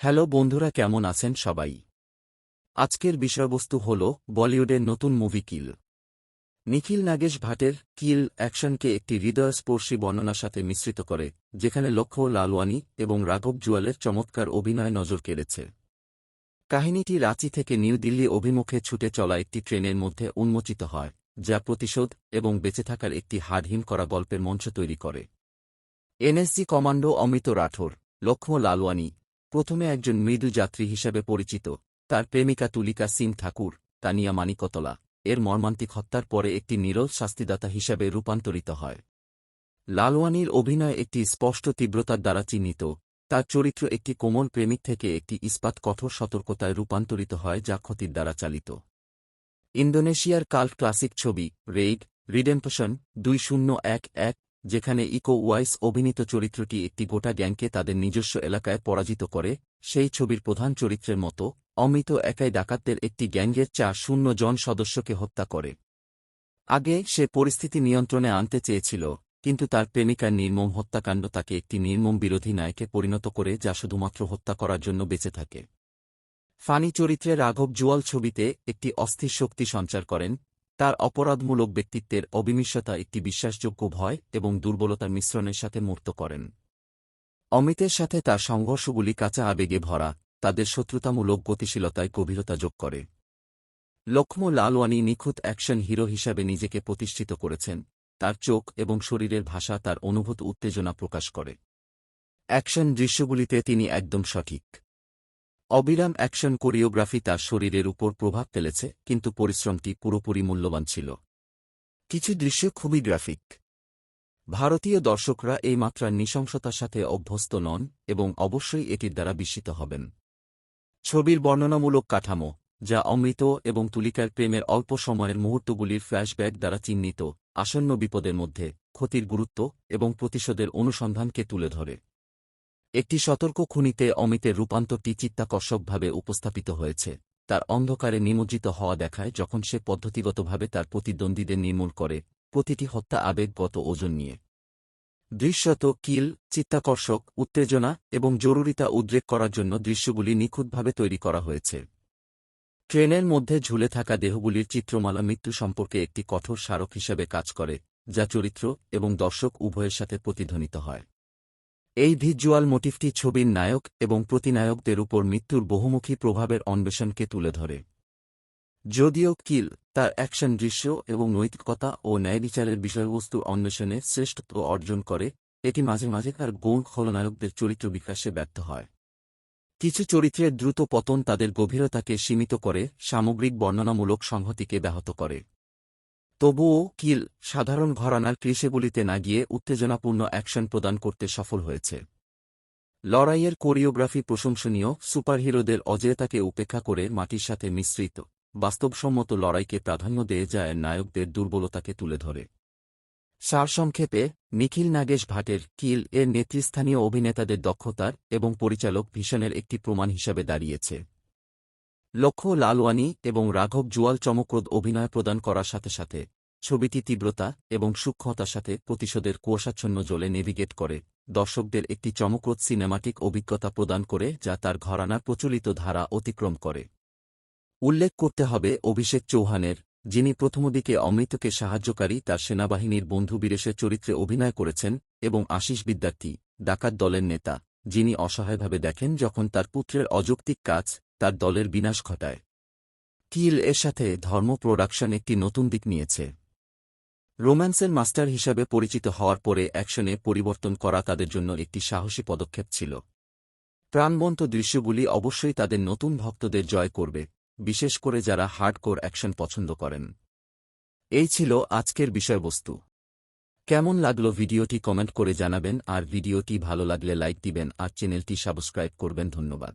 Hello বন্ধুরা, কেমন আছেন সবাই? আজকের বিষয়বস্তু হল বলিউডের নতুন মুভি কিল। নিখিল নাগেশ ভাটের কিল অ্যাকশনকে একটি হৃদয়স্পর্শী বর্ণনার সাথে মিশ্রিত করে, যেখানে লক্ষ্য, লালওয়ানি এবং রাঘব জুয়ালের চমৎকার অভিনয় নজর কেড়েছে। কাহিনীটি রাঁচি থেকে নিউ দিল্লি অভিমুখে ছুটে চলা একটি ট্রেনের মধ্যে উন্মোচিত হয়, যা প্রতিশোধ এবং বেঁচে থাকার একটি হাড়হিম করা গল্পের মঞ্চ তৈরি করে। এনএসজি কমান্ডো অমিত রাঠোর লক্ষ্ম লালওয়ানি প্রথমে একজন মৃদু যাত্রী হিসেবে পরিচিত, তার প্রেমিকা তুলিকা সিং ঠাকুর, তানিয়া মানিকতলা। এর মর্মান্তিক হত্যার পরে একটি নিরল শাস্তিদাতা হিসেবে রূপান্তরিত হয়। লালওয়ানির অভিনয় একটি স্পষ্ট তীব্রতার দ্বারা চিহ্নিত। তার চরিত্র একটি কোমল প্রেমিক থেকে একটি ইস্পাত কঠোর সতর্কতায় রূপান্তরিত হয় যা ক্ষতির দ্বারা চালিত। ইন্দোনেশিয়ার কাল্ট ক্লাসিক ছবি, রেইড, রিডেম্পশন, দুই শূন্য এক এক যেখানে ইকো ওয়াইস অভিনীত চরিত্রটি একটি গোটা গ্যাংকে তাদের নিজস্ব এলাকায় পরাজিত করে, সেই ছবির প্রধান চরিত্রের মতো অমিত একাই ডাকাতদের একটি গ্যাংয়ের চা শূন্য জন সদস্যকে হত্যা করে। আগে সে পরিস্থিতি নিয়ন্ত্রণে আনতে চেয়েছিল, কিন্তু তার প্রেমিকার নির্মম হত্যাকাণ্ড তাকে একটি নির্মম বিরোধী নায়কে পরিণত করে যা শুধুমাত্র হত্যা করার জন্য বেঁচে থাকে। ফানি চরিত্রে রাঘব জুয়াল ছবিতে একটি অস্থির শক্তি সঞ্চার করেন তার অপরাধমূলক ব্যক্তিত্বের অবিমিশ্রতা একটি বিশ্বাসযোগ্য ভয় এবং দুর্বলতার মিশ্রণের সাথে মূর্ত করেন। অমিতের সাথে তার সংঘর্ষগুলি কাঁচা আবেগে ভরা, তাদের শত্রুতামূলক গতিশীলতায় গভীরতা যোগ করে। লক্ষ্ম লালওয়ানি নিখুঁত অ্যাকশন হিরো হিসাবে নিজেকে প্রতিষ্ঠিত করেছেন, তার চোখ এবং শরীরের ভাষা তার অনুভূত উত্তেজনা প্রকাশ করে। অ্যাকশন দৃশ্যগুলিতে তিনি একদম সঠিক। অবিরাম অ্যাকশন কোরিওগ্রাফি তার শরীরের উপর প্রভাব ফেলেছে, কিন্তু পরিশ্রমটি পুরোপুরি মূল্যবান ছিল। কিছু দৃশ্য খুবই গ্রাফিক। ভারতীয় দর্শকরা এই মাত্রার নৃশংসতার সাথে অভ্যস্ত নন এবং অবশ্যই এটির দ্বারা বিস্মিত হবেন। ছবির বর্ণনামূলক কাঠামো, যা অমৃত এবং তুলিকার প্রেমের অল্প সময়ের মুহূর্তগুলির ফ্ল্যাশব্যাক দ্বারা চিহ্নিত, আসন্ন বিপদের মধ্যে ক্ষতির গুরুত্ব এবং প্রতিশোধের অনুসন্ধানকে তুলে ধরে। একটি সতর্ক খুনিতে অমিতের রূপান্তরটি চিত্তাকর্ষকভাবে উপস্থাপিত হয়েছে। তার অন্ধকারে নিমজ্জিত হওয়া দেখায় যখন সে পদ্ধতিগতভাবে তার প্রতিদ্বন্দ্বীদের নির্মূল করে, প্রতিটি হত্যা আবেগগত ওজন নিয়ে। দৃশ্যত কিল, চিত্তাকর্ষক, উত্তেজনা এবং জরুরিতা উদ্রেক করার জন্য দৃশ্যগুলি নিখুঁতভাবে তৈরি করা হয়েছে। ট্রেনের মধ্যে ঝুলে থাকা দেহগুলির চিত্রমালা মৃত্যু সম্পর্কে একটি কঠোর স্মারক হিসেবে কাজ করে, যা চরিত্র এবং দর্শক উভয়ের সাথে প্রতিধ্বনিত হয়। এই ভিজুয়াল মোটিভটি ছবির নায়ক এবং প্রতিনায়কদের উপর মৃত্যুর বহুমুখী প্রভাবের অন্বেষণকে তুলে ধরে। যদিও কিল তার অ্যাকশন দৃশ্য এবং নৈতিকতা ও ন্যায়বিচারের বিষয়বস্তু অন্বেষণে শ্রেষ্ঠত্ব অর্জন করে, এটি মাঝে মাঝে তার গৌণ খলনায়কদের চরিত্র বিকাশে ব্যর্থ হয়। কিছু চরিত্রের দ্রুত পতন তাদের গভীরতাকে সীমিত করে, সামগ্রিক বর্ণনামূলক সংহতিকে ব্যাহত করে। তবুও কিল সাধারণ ঘরানার ক্লিশেগুলিতে না গিয়ে উত্তেজনাপূর্ণ অ্যাকশন প্রদান করতে সফল হয়েছে। লড়াইয়ের কোরিওগ্রাফি প্রশংসনীয় সুপারহিরোদের অজেয়তাকে উপেক্ষা করে মাটির সাথে মিশ্রিত, বাস্তবসম্মত লড়াইকে প্রাধান্য দেয় যায় নায়কদের দুর্বলতাকে তুলে ধরে। সারসংক্ষেপে, নিখিল নাগেশ ভাটের কিল এর নেতৃস্থানীয় অভিনেতাদের দক্ষতার এবং পরিচালক ভীষণের একটি প্রমাণ হিসাবে দাঁড়িয়েছে। লক্ষ্য লালওয়ানি এবং রাঘব জুয়াল চমকপ্রদ অভিনয় প্রদান করার সাথে সাথে, ছবিটি তীব্রতা এবং সূক্ষ্মতার সাথে প্রতিশোধের কুয়াশাচ্ছন্ন জলে নেভিগেট করে। দর্শকদের একটি চমকপ্রদ সিনেমাটিক অভিজ্ঞতা প্রদান করে যা তার ঘরানার প্রচলিত ধারা অতিক্রম করে। উল্লেখ করতে হবে অভিষেক চৌহানের, যিনি প্রথমদিকে অমৃতকে সাহায্যকারী তার সেনাবাহিনীর বন্ধু বীরেশের চরিত্রে অভিনয় করেছেন এবং আশিস বিদ্যার্থী, ডাকাত দলের নেতা, যিনি অসহায়ভাবে দেখেন যখন তার পুত্রের অযৌক্তিক কাজ তার দলের বিনাশ ঘটায়। কিল এর সাথে ধর্ম প্রোডাকশন একটি নতুন দিক নিয়েছে। রোম্যান্সের মাস্টার হিসাবে পরিচিত হওয়ার পরে অ্যাকশনে পরিবর্তন করা তাদের জন্য একটি সাহসী পদক্ষেপ ছিল। প্রাণবন্ত দৃশ্যগুলি অবশ্যই তাদের নতুন ভক্তদের জয় করবে, বিশেষ করে যারা হার্ডকোর অ্যাকশন পছন্দ করেন। এই ছিল আজকের বিষয়বস্তু। কেমন লাগল ভিডিওটি কমেন্ট করে জানাবেন, আর ভিডিওটি ভালো লাগলে লাইক দিবেন, আর চ্যানেলটি সাবস্ক্রাইব করবেন ধন্যবাদ।